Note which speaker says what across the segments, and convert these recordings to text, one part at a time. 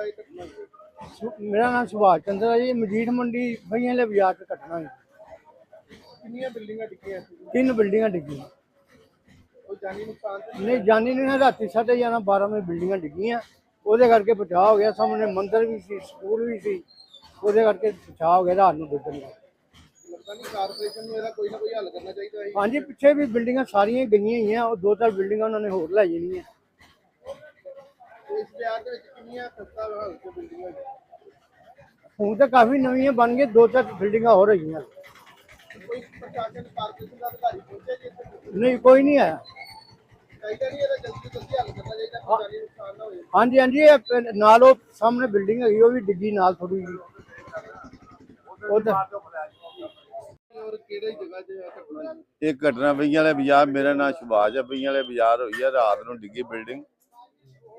Speaker 1: ਜਗ੍ਹਾ ਇਹ ਘਟਨਾ ਹੋਈ ਹੈ?
Speaker 2: ਸੁ- ਮੇਰਾ ਨਾਮ ਸੁਭਾਸ਼ ਚੰਦਰ ਹੈ ਜੀ ਮਜੀਠ ਮੰਡੀ ਬਈਆਂ ਵਾਲੇ ਬਾਜ਼ਾਰ ਤੇ ਕੱਟਣਾ ਹੈ
Speaker 1: ਕਿੰਨੀਆਂ ਬਿਲਡਿੰਗਾਂ ਡਿੱਗੀਆਂ ਸੀ?
Speaker 2: ਤਿੰਨ ਬਿਲਡਿੰਗਾਂ ਡਿੱਗੀਆਂ।
Speaker 1: ਕੋਈ ਜਾਨੀ ਨੁਕਸਾਨ ਤੇ
Speaker 2: ਨਹੀਂ ਜਾਣੀ ਨਹੀਂ ਰਾਤੀ ਸਾਢੇ ਗਿਆਰਾਂ 12 ਵਜੇ ਬਿਲਡਿੰਗਾਂ ਡਿੱਗੀਆਂ। ਉਹਦੇ ਕਰਕੇ ਬਚਾਅ ਹੋ ਗਿਆ ਸਾਹਮਣੇ ਮੰਦਿਰ ਵੀ ਸੀ ਸਕੂਲ ਵੀ ਸੀ। ਉਹਦੇ ਕਰਕੇ ਬਚਾਅ ਹੋ ਗਿਆ ਰਾਤ ਨੂੰ ਡਿੱਗਣ ਦਾ।
Speaker 1: ਲੱਗਦਾ ਨਹੀਂ ਕਾਰਪੋਰੇਸ਼ਨ ਨੂੰ ਇਹਦਾ ਕੋਈ ਨਾ ਕੋਈ ਹੱਲ ਕਰਨਾ ਚਾਹੀਦਾ ਹੈ
Speaker 2: ਹਾਂਜੀ ਪਿੱਛੇ ਵੀ ਬਿਲਡਿੰਗਾਂ ਸਾਰੀਆਂ ਹੀ ਗਈਆਂ ਹੀ ਆ ਉਹ ਦੋ ਚਾਰ ਬਿਲਡਿੰਗਾਂ ਉਹਨਾਂ ਨੇ ਹੋਰ ਲੈ ਜਾਣੀਆਂ।
Speaker 1: ਇਸ ਬਾਜ਼ਾਰ ਦੇ ਵਿੱਚ ਕਿੰਨੀਆਂ ਖਸਤਾ ਹਾਲ ਚ ਬਿਲਡਿੰਗਾਂ?
Speaker 2: ਹੁਣ ਤਾਂ ਕਾਫੀ ਨਵੀਆਂ ਬਣ ਗਈਆਂ ਦੋ ਚਾਰ ਬਿਲਡਿੰਗਾਂ ਹੋਰ ਰਹੀਆਂ
Speaker 1: ਕੋਈ ਪ੍ਰਸ਼ਾਸਨ ਕਾਰਪੋਰੇਸ਼ਨ ਦਾ ਅਧਿਕਾਰੀ ਪਹੁੰਚਿਆ ਜੀ ਇੱਥੇ?
Speaker 2: ਨਹੀਂ ਕੋਈ ਨਹੀਂ ਆਇਆ।
Speaker 1: ਚਾਹੀਦਾ ਨਹੀਂ ਇਹਦਾ ਜਲਦੀ ਤੋਂ ਜਲਦੀ ਹੱਲ ਕਰਨਾ ਚਾਹੀਦਾ ਕੋਈ ਨੁਕਸਾਨ ਨਾ ਹੋਵੇ
Speaker 2: ਹਾਂਜੀ ਹਾਂਜੀ ਇਹ ਪ- ਨਾਲ ਉਹ ਸਾਹਮਣੇ ਬਿਲਡਿੰਗ ਹੈਗੀ ਉਹ ਵੀ ਡਿੱਗੀ ਨਾਲ ਥੋੜੀ ਜੀ ਉਹ ਤਾਂ
Speaker 1: ਔਰ ਕਿਹੜੇ ਜਗ੍ਹਾ 'ਚ ਇਹ ਘਟਨਾ?
Speaker 3: ਇਹ ਘਟਨਾ ਬਈਆਂ ਵਾਲੇ ਬਾਜ਼ਾਰ ਮੇਰਾ ਨਾਮ ਸੁਭਾਸ਼ ਹੈ ਬਈਆਂ ਵਾਲੇ ਬਾਜ਼ਾਰ ਹੋਈ ਹੈ ਰਾਤ ਨੂੰ ਡਿੱਗੀ ਬਿਲਡਿੰਗ।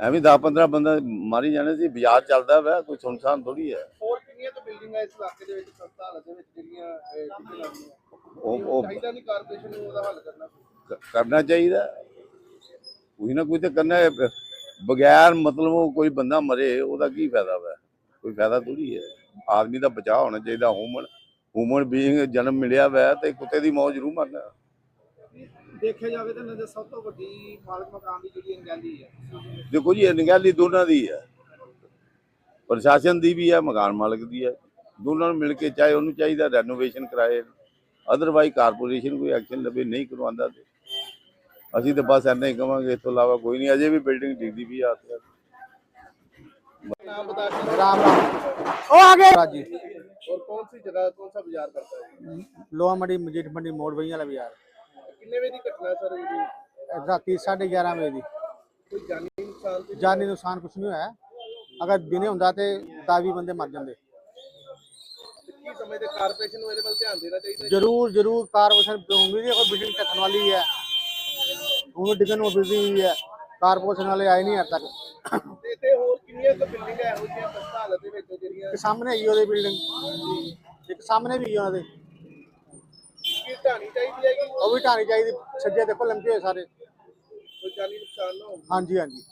Speaker 3: ਐਵੇਂ 10 15 ਬੰਦਾ ਮਾਰੀ ਜਾਣੇ ਸੀ ਬਾਜ਼ਾਰ ਚੱਲਦਾ ਵਾ ਕੋਈ ਸੁਨਸਾਨ ਥੋੜੀ ਹੈ।
Speaker 1: ਹੋਰ ਕਿੰਨੀਆਂ ਕੁ ਬਿਲਡਿੰਗਾਂ ਇਸ ਇਲਾਕੇ ਦੇ ਵਿੱਚ ਖਸਤਾ ਹਾਲਤ ਦੇ ਵਿੱਚ ਜਿਹੜੀਆਂ ਡਿੱਗਣ ਲੱਗੀਆਂ
Speaker 3: ਉਹ ਉਹ
Speaker 1: ਚਾਹੀਦਾ ਨਹੀਂ ਕਾਰਪੋਰੇਸ਼ਨ ਨੂੰ ਉਹਦਾ ਹੱਲ ਕਰਨਾ?
Speaker 3: ਕਰਨਾ ਚਾਹੀਦਾ। ਕੋਈ ਨਾ ਕੋਈ ਤਾਂ ਕਰਨਾ ਬਗੈਰ ਮਤਲਬ ਉਹ ਕੋਈ ਬੰਦਾ ਮਰੇ ਉਹਦਾ ਕੀ ਫਾਇਦਾ ਵਾ? ਕੋਈ ਫਾਇਦਾ ਥੋੜੀ ਹੈ। ਆਦਮੀ ਦਾ ਬਚਾਅ ਹੋਣਾ ਚਾਹੀਦਾ ਹਿਊਮਨ ਹਿਊਮਨ ਬੀਇੰਗ ਜਨਮ ਮਿਲਿਆ ਵਾ ਤੇ ਕੁੱਤੇ ਦੀ ਮੌਤ ਜ਼ਰੂਰ ਮਰਨਾ।
Speaker 1: ਦੇਖਿਆ ਜਾਵੇ ਤਾਂ ਨਜ਼ਰ ਸਭ ਤੋਂ ਵੱਡੀ ਮਾਲਕ ਮਕਾਨ ਦੀ ਜਿਹੜੀ ਅਣਗਹਿਲੀ ਹੈ
Speaker 3: ਦੇਖੋ ਜੀ ਇਹ ਨਿਗਾਲੀ ਦੋਨਾਂ ਦੀ ਹੈ ਪ੍ਰਸ਼ਾਸਨ ਦੀ ਵੀ ਹੈ ਮਕਾਨ ਮਾਲਕ ਦੀ ਹੈ ਦੋਨਾਂ ਨੂੰ ਮਿਲ ਕੇ ਚਾਹੇ ਉਹਨੂੰ ਚਾਹੀਦਾ ਰੈਨੋਵੇਸ਼ਨ ਕਰਾਏ ਅਦਰਵਾਈਜ਼ ਕਾਰਪੋਰੇਸ਼ਨ ਕੋਈ ਐਕਸ਼ਨ ਲਵੇ ਨਹੀਂ ਕਰਵਾਉਂਦਾ ਤੇ ਅਸੀਂ ਤਾਂ ਬਸ ਇੰਨਾ ਹੀ ਕਵਾਂਗੇ ਇਸ ਤੋਂ ਇਲਾਵਾ ਕੋਈ ਨਹੀਂ ਅਜੇ ਵੀ ਬਿਲਡਿੰਗ ਡਿੱਗਦੀ ਵੀ ਆ ਤੇ
Speaker 1: नाम बता दीजिए।
Speaker 2: ਰਾਮ ਰਾਮ ਉਹ ਆ ਗਏ
Speaker 4: राजी
Speaker 1: और कौन सी जगह कौन सा बाजार पड़ता है
Speaker 4: लोहा मंडी मजीठ मंडी मोड़ भैया वाला बाजार
Speaker 1: ਕਿੰਨੇ ਵਜੇ ਦੀ ਘਟਨਾ ਸਰ
Speaker 4: ਜੀ? ਰਾਤੀ 11:30 ਵਜੇ ਦੀ।
Speaker 1: ਕੋਈ ਜਾਨੀ ਇਨਸਾਨ ਤੇ
Speaker 4: ਜਾਨੀ ਨੁਕਸਾਨ ਕੁਝ ਨਹੀਂ ਹੋਇਆ। ਅਗਰ ਦਿਨੇ ਹੁੰਦਾ ਤੇ 10 ਬੰਦੇ ਮਰ ਜਾਂਦੇ।
Speaker 1: ਕੀ ਸਮੇਂ ਤੇ ਕਾਰਪੋਰੇਸ਼ਨ ਨੂੰ ਇਹਦੇ ਵੱਲ ਧਿਆਨ ਦੇਣਾ ਚਾਹੀਦਾ
Speaker 4: ਜ਼ਰੂਰ ਜ਼ਰੂਰ। ਕਾਰਪੋਰੇਸ਼ਨ ਹੋਊਗੀ ਜੀ ਕੋਈ ਬਿਜਲੀ ਚੱਕਣ ਵਾਲੀ ਹੈ ਉਹਨੂੰ ਡਿੱਗਣ ਨੂੰ ਬਿਜ਼ੀ ਹੋਈ ਹੈ। ਕਾਰਪੋਰੇਸ਼ਨ ਵਾਲੇ ਆਏ ਨਹੀਂ ਹਰ ਤੱਕ।
Speaker 1: ਤੇ ਇੱਥੇ ਹੋਰ ਕਿੰਨੀਆਂ ਕੁ ਬਿਲਡਿੰਗਾਂ ਇਹੋ ਜਿਹੀਆਂ ਖਸਤਾ ਹਾਲਤ ਦੇ ਵਿੱਚ ਜਿਹੜੀਆਂ
Speaker 4: ਇੱਕ ਸਾਹਮਣੇ ਹੀ ਉਹਦੇ ਬਿਲਡਿੰਗ। ਇੱਕ ਸਾਹਮਣੇ ਵੀ ਉਹਨਾਂ ਦੇ
Speaker 1: ਕੀ ਢਾਣੀ ਚਾਹੀਦੀ ਹੈ ਕਿ
Speaker 4: ਉਹ ਵੀ ਢਾਣੀ ਚਾਹੀਦੀ ਸੱਜੇ ਦੇਖੋ ਲੰਬੇ ਹੋਏ ਸਾਰੇ।
Speaker 1: ਕੋਈ ਜਾਨੀ ਨੁਕਸਾਨ ਨਾ ਹੋਵੇ।
Speaker 4: ਹਾਂਜੀ ਹਾਂਜੀ।